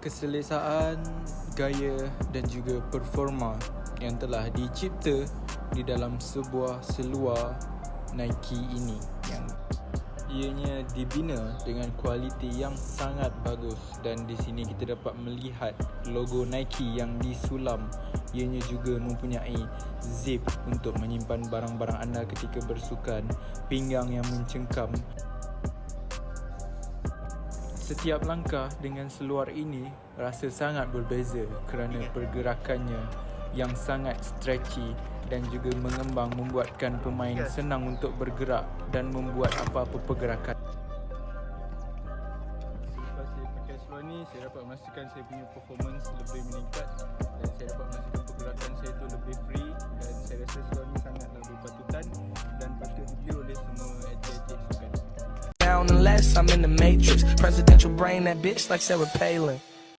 keselesaan, gaya dan juga performa yang telah dicipta di dalam sebuah seluar Nike ini yang ianya dibina dengan kualiti yang sangat bagus. Dan di sini kita dapat melihat logo Nike yang disulam. Ianya juga mempunyai zip untuk menyimpan barang-barang anda ketika bersukan pinggang yang mencengkam Setiap langkah dengan seluar ini rasa sangat berbeza kerana pergerakannya yang sangat stretchy dan juga mengembang membuatkan pemain senang untuk bergerak dan membuat apa-apa pergerakan. Selepas saya pakai seluar ni, saya dapat memastikan saya punya performance lebih meningkat. Dan down unless I'm in the matrix. Presidential brain, that bitch like Sarah Palin.